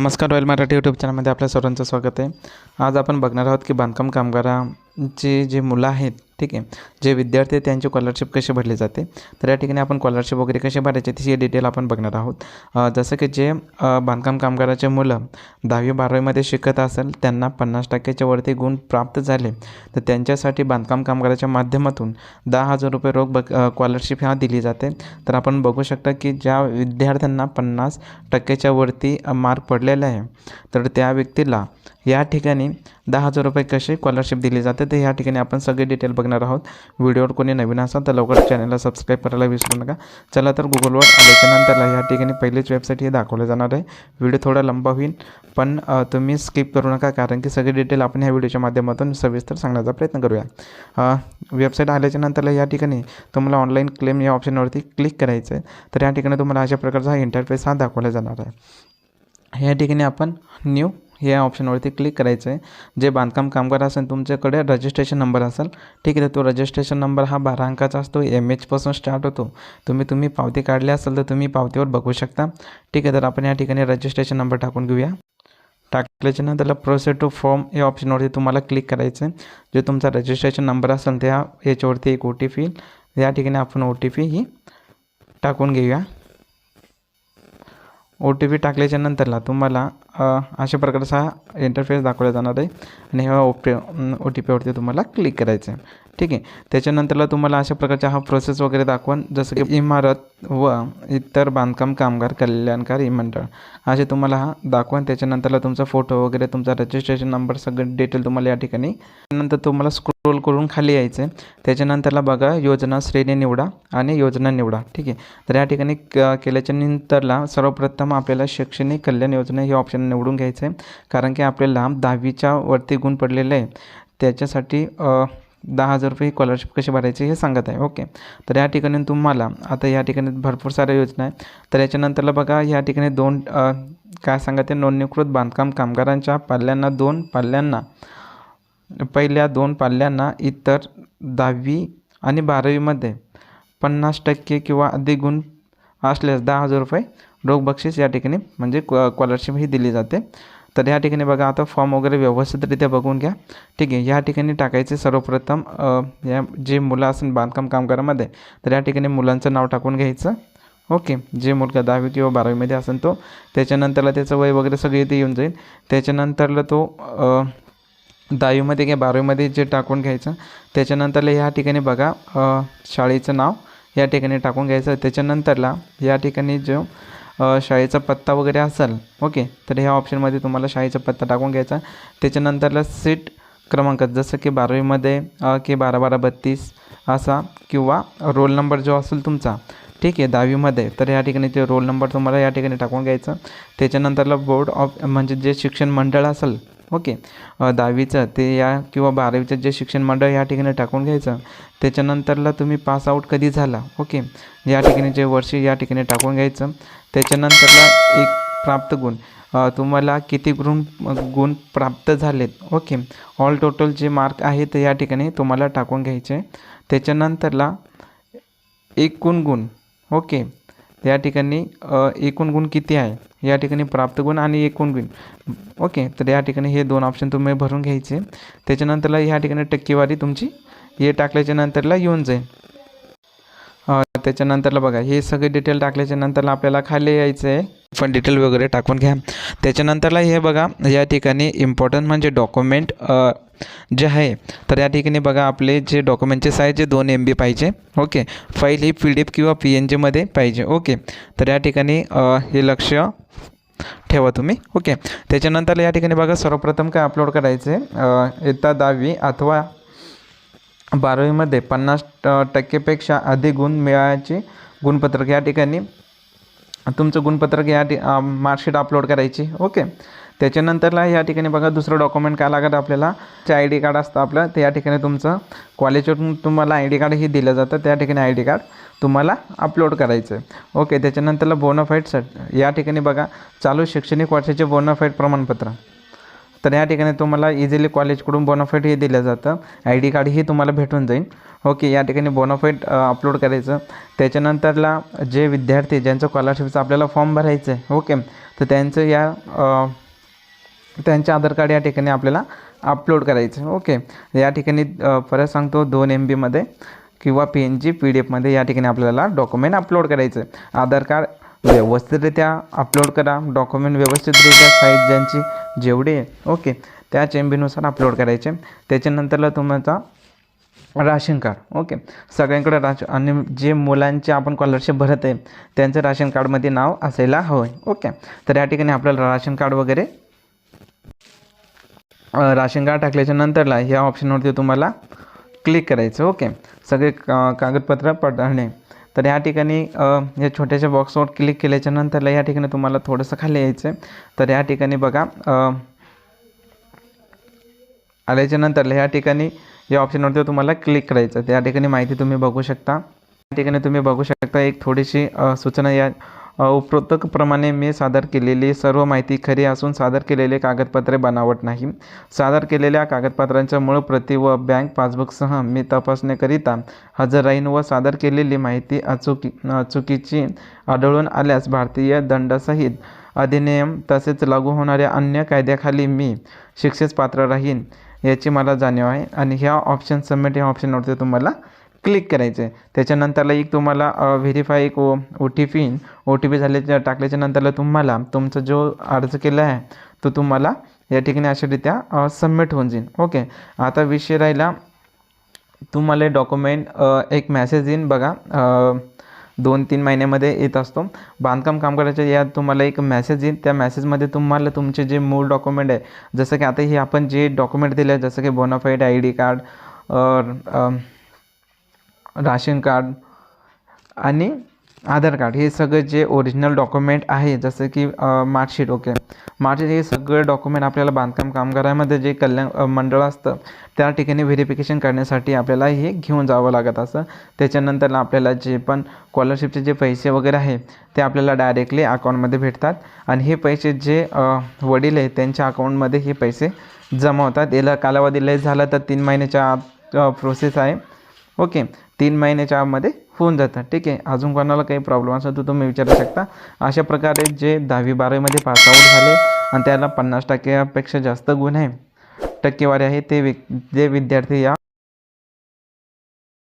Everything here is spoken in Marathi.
नमस्कार रॉयल मराठी यूट्यूब चॅनलमध्ये आपल्या सर्वांचं स्वागत आहे. आज आपण बघणार आहोत की बांधकाम कामगारांची जी मुलं आहेत ठीक आहे. जे विद्यार्थी त्यांचे त्यांची कसे कशी भरली जाते? तर या ठिकाणी आपण कॉलरशिप वगैरे कशी भरायची त्याची डिटेल आपण बघणार आहोत. जसं की जे बांधकाम कामगाराचे मुलं दहावी बारावीमध्ये शिकत असेल त्यांना पन्नास टक्क्याच्या वरती गुण प्राप्त झाले तर त्यांच्यासाठी बांधकाम कामगाराच्या माध्यमातून दहा हजार रुपये रोख बक कॉलरशिप ह्या दिली जाते. तर आपण बघू शकता की ज्या विद्यार्थ्यांना पन्नास टक्क्याच्या वरती मार्क पडलेले आहे तर त्या व्यक्तीला या ठिकाणी दहा हजार रुपये कशी कॉलरशिप दिली जाते तर या ठिकाणी आपण सगळे डिटेल बघणार आहोत. व्हिडिओवर कोणी नवीन असाल तर लवकर चॅनलला सबस्क्राईब करायला विसरू नका. चला तर गुगलवर आल्याच्यानंतरला या ठिकाणी पहिलीच वेबसाईट हे दाखवलं जाणार आहे. व्हिडिओ थोडा लंबा होईल पण तुम्ही स्किप करू नका कारण की सगळे डिटेल आपण ह्या व्हिडिओच्या माध्यमातून सविस्तर सांगण्याचा प्रयत्न करूया. वेबसाईट आल्याच्या नंतरला या ठिकाणी तुम्हाला ऑनलाईन क्लेम या ऑप्शनवरती क्लिक करायचं आहे तर या ठिकाणी तुम्हाला अशा प्रकारचा हा इंटरफेस हा दाखवला जाणार आहे. या ठिकाणी आपण न्यू या ऑप्शनवरती क्लिक करायचं आहे जे बांधकाम कामगार असेल तुमच्याकडे रजिस्ट्रेशन नंबर असेल ठीक आहे तर तो रजिस्ट्रेशन नंबर हा बारा अंकाचा असतो एम एचपासून स्टार्ट होतो. तुम्ही तुम्ही पावती काढली असेल तर तुम्ही पावतीवर बघू शकता. ठीक आहे तर आपण या ठिकाणी रजिस्ट्रेशन नंबर टाकून घेऊया. टाकल्याच्या नंतरला प्रोसेस टू फॉर्म या ऑप्शनवरती तुम्हाला क्लिक करायचं आहे जो तुमचा रजिस्ट्रेशन नंबर असेल त्या याच्यावरती एक ओ टी पी या ठिकाणी आपण ओ टी पी ही टाकून घेऊया. ओ टी पी टाकल्याच्या नंतरला तुम्हाला अशा प्रकारचा हा इंटरफेस दाखवला जाणार आहे. आणि ह्या ओ पी ओ टी पीवरती तुम्हाला क्लिक करायचं आहे ठीक आहे. त्याच्यानंतरला तुम्हाला अशा प्रकारचा हा प्रोसेस वगैरे दाखवून जसं की इमारत व इतर बांधकाम कामगार कल्याणकारी मंडळ असे तुम्हाला हा दाखवून त्याच्यानंतरला तुमचा फोटो वगैरे तुमचा रजिस्ट्रेशन नंबर सगळं डिटेल तुम्हाला या ठिकाणी. नंतर तुम्हाला स्क्रोल करून खाली यायचं आहे त्याच्यानंतरला बघा योजना श्रेणी निवडा आणि योजना निवडा. ठीक आहे. तर या ठिकाणी क केल्याच्या नंतरला सर्वप्रथम आपल्याला शैक्षणिक कल्याण योजना हे ऑप्शन निवडून घ्यायचं आहे कारण की आपल्याला दहावीच्या वरती गुण पडलेले आहे. त्याच्यासाठी दहा हजार रुपये स्कॉलरशिप कशी भरायची हे सांगत आहे. ओके. तर या ठिकाणी तुम्हाला आता या ठिकाणी भरपूर साऱ्या योजना आहे तर याच्यानंतरला बघा या ठिकाणी दोन काय सांगत आहे नोंदणीकृत बांधकाम कामगारांच्या पाल्यांना दोन पाल्यांना पहिल्या दोन पाल्यांना इतर दहावी आणि बारावीमध्ये पन्नास टक्के किंवा अधिक गुण असल्यास दहा हजार रुपये रोख बक्षीस या ठिकाणी म्हणजे स्कॉलरशिप ही दिली जाते. तर या ठिकाणी बघा आता फॉर्म वगैरे व्यवस्थितरित्या बघून घ्या. ठीक आहे या ठिकाणी टाकायचे सर्वप्रथम या जे मुलं असेल बांधकाम कामगारामध्ये तर या ठिकाणी मुलांचं नाव टाकून घ्यायचं. ओके जे मुलगा दहावी किंवा बारावीमध्ये असेल तो त्याच्यानंतरला त्याचं वय वगैरे सगळे इथे येऊन जाईल. त्याच्यानंतरला तो दहावीमध्ये किंवा बारावीमध्ये जे टाकून घ्यायचं त्याच्यानंतरला या ठिकाणी बघा शाळेचं नाव या ठिकाणी टाकून घ्यायचं. त्याच्यानंतरला या ठिकाणी जो शाळेचा पत्ता वगैरे असेल ओके तर ह्या ऑप्शनमध्ये तुम्हाला शाळेचा पत्ता टाकून घ्यायचा. त्याच्यानंतरला सीट क्रमांक जसं की बारावीमध्ये की बारा बारा बत्तीस असा किंवा रोल नंबर जो असेल तुमचा ठीक आहे दहावीमध्ये तर या ठिकाणी ते रोल नंबर तुम्हाला या ठिकाणी टाकून घ्यायचं. त्याच्यानंतरला बोर्ड ऑफ म्हणजे जे शिक्षण मंडळ असेल ओके. दहावीचं ते या किंवा बारावीचं जे शिक्षण मंडळ या ठिकाणी टाकून घ्यायचं त्याच्यानंतरला तुम्ही पास आऊट कधी झाला? ओके. या ठिकाणी जे वर्ष या ठिकाणी टाकून घ्यायचं त्याच्यानंतरला एक प्राप्त गुण. तुम्हाला किती गुण गुण प्राप्त झालेत? ओके. ऑल टोटल जे मार्क आहेत या ठिकाणी तुम्हाला टाकून घ्यायचे. त्याच्यानंतरला एकूण गुण. ओके. या ठिकाणी एकूण गुण किती आहे? या ठिकाणी प्राप्त गुण आणि एकूण गुण. ओके तर या ठिकाणी हे दोन ऑप्शन तुम्ही भरून घ्यायचे. त्याच्यानंतरला ह्या ठिकाणी टक्केवारी तुमची हे टाकल्याच्या नंतरला येऊन जाईल. त्याच्यानंतरला बघा हे सगळे डिटेल टाकल्याच्या नंतरला आपल्याला खाली यायचं आहे. पण डिटेल वगैरे टाकून घ्या. त्याच्यानंतरला हे बघा या ठिकाणी इम्पॉर्टंट म्हणजे डॉक्युमेंट जे आहे तर या ठिकाणी बघा आपले जे डॉक्युमेंटचे साईज जे दोन एम बी पाहिजे. ओके फाईल ही पी डी एफ किंवा पी एन जीमध्ये पाहिजे. ओके तर या ठिकाणी हे लक्ष ठेवा तुम्ही. ओके त्याच्यानंतर या ठिकाणी बघा सर्वप्रथम काय अपलोड करायचे आहे इयत्ता दहावी अथवा बारावीमध्ये पन्नास टक्केपेक्षा अधिक गुण मिळायचे गुणपत्रक या ठिकाणी तुमचं गुणपत्रक या मार्कशीट अपलोड करायची. ओके त्याच्यानंतरला या ठिकाणी बघा दुसरं डॉक्युमेंट काय लागत आपल्याला? जे आय डी कार्ड असतं आपलं. त्या ठिकाणी तुमचं कॉलेजवरून तुम्हाला आय डी कार्डही दिलं जातं. त्या ठिकाणी आय डी कार्ड तुम्हाला अपलोड करायचं आहे. ओके त्याच्यानंतरला बोनाफाईट सर्ट या ठिकाणी बघा चालू शैक्षणिक वर्षाचे बोनाफाईट प्रमाणपत्र. तर या ठिकाणी तुम्हाला इझिली कॉलेजकडून बोनाफाईट हे दिलं जातं. आय डी कार्डही तुम्हाला भेटून जाईल. ओके या ठिकाणी बोनाफाईट अपलोड करायचं. त्याच्यानंतरला जे विद्यार्थी ज्यांचं स्कॉलरशिपचं आपल्याला फॉर्म भरायचं आहे. ओके तर त्यांचं या त्यांचे आधार कार्ड या ठिकाणी आपल्याला अपलोड करायचं ओके या ठिकाणी परत सांगतो दोन एम बीमध्ये किंवा P N G P D एफमध्ये या ठिकाणी आपल्याला डॉक्युमेंट अपलोड करायचं आहे. आधार कार्ड व्यवस्थितरित्या अपलोड करा. डॉक्युमेंट व्यवस्थितरित्या साईज ज्यांची जेवढी आहे. ओके त्याच एम बीनुसार अपलोड करायचे त्याच्यानंतरला तुमचा राशन कार्ड. ओके सगळ्यांकडे राश आणि जे मुलांचे आपण स्कॉलरशिप भरत आहे त्यांचं राशन कार्डमध्ये नाव असायला हवं आहे. ओके तर या ठिकाणी आपल्याला राशन कार्ड वगैरे राशन कार्ड टाकल्याच्या नंतरला ह्या ऑप्शनवरती तुम्हाला क्लिक करायचं ओके सगळे का कागदपत्र पडणे तर या ठिकाणी या छोट्याशा बॉक्सवर क्लिक केल्याच्या नंतरला या ठिकाणी तुम्हाला थोडंसं खाली यायचं तर या ठिकाणी बघा आल्याच्यानंतर या ठिकाणी या ऑप्शनवरती तुम्हाला क्लिक करायचं त्या ठिकाणी माहिती तुम्ही बघू शकता. या ठिकाणी तुम्ही बघू शकता एक थोडीशी सूचना या उपरोक्तप्रमाणे मी सादर केलेली सर्व माहिती खरी असून सादर केलेले कागदपत्रे बनावट नाही. सादर केलेल्या कागदपत्रांच्या मूळ प्रती व बँक पासबुकसह मी तपासणीकरिता हजर राहीन व सादर केलेली माहिती अचुकी चुकीची आढळून आल्यास भारतीय दंडसहित अधिनियम तसेच लागू होणाऱ्या अन्य कायद्याखाली मी शिक्षेस पात्र राहीन याची मला जाणीव आहे. आणि ह्या ऑप्शन सबमिट ह्या ऑप्शनवरती तुम्हाला क्लिक करायचं आहे त्याच्यानंतरला एक तुम्हाला व्हेरीफाय एक O O T P O T P झाल्याच्या टाकल्याच्या नंतरला तुम्हाला तुमचा जो अर्ज केला आहे तो तुम्हाला या ठिकाणी अशारित्या सबमिट होऊन जाईल. ओके आता विषय राहिला तुम्हाला डॉक्युमेंट एक मॅसेज येईन बघा दोन तीन महिन्यामध्ये येत असतो. बांधकाम कामगाराच्या यात तुम्हाला एक मेसेज येईल त्या मेसेजमध्ये तुम्हाला तुमचे जे मूळ डॉक्युमेंट आहे जसं की आता हे आपण जे डॉक्युमेंट दिले आहे जसं की bonafide I D card ration card आणि आधार कार्ड हे सगळं जे ओरिजिनल डॉक्युमेंट आहे जसं की मार्कशीट ओके मार्कशीट हे सगळं डॉक्युमेंट आपल्याला बांधकाम कामगारामध्ये जे कल्याण मंडळ असतं त्या ठिकाणी व्हेरिफिकेशन करण्यासाठी आपल्याला हे घेऊन जावं लागत असं. त्याच्यानंतर आपल्याला जे पण स्कॉलरशिपचे जे पैसे वगैरे आहे ते आपल्याला डायरेक्टली अकाउंटमध्ये भेटतात. आणि हे पैसे जे वडील आहेत त्यांच्या अकाउंटमध्ये हे पैसे जमा होतात. याला कालावधी लय झाला तर तीन महिन्याच्या आत प्रोसेस आहे. ओके तीन महिन्याच्या आतमध्ये होऊन जातं. ठीक आहे अजून कोणाला काही प्रॉब्लेम असेल तर तुम्ही विचारू शकता. अशा प्रकारे जे दहावी बारावीमध्ये पासआउट झाले आणि त्याला पन्नास टक्क्यापेक्षा जास्त गुण आहे टक्केवारी आहे ते वि जे विद्यार्थी या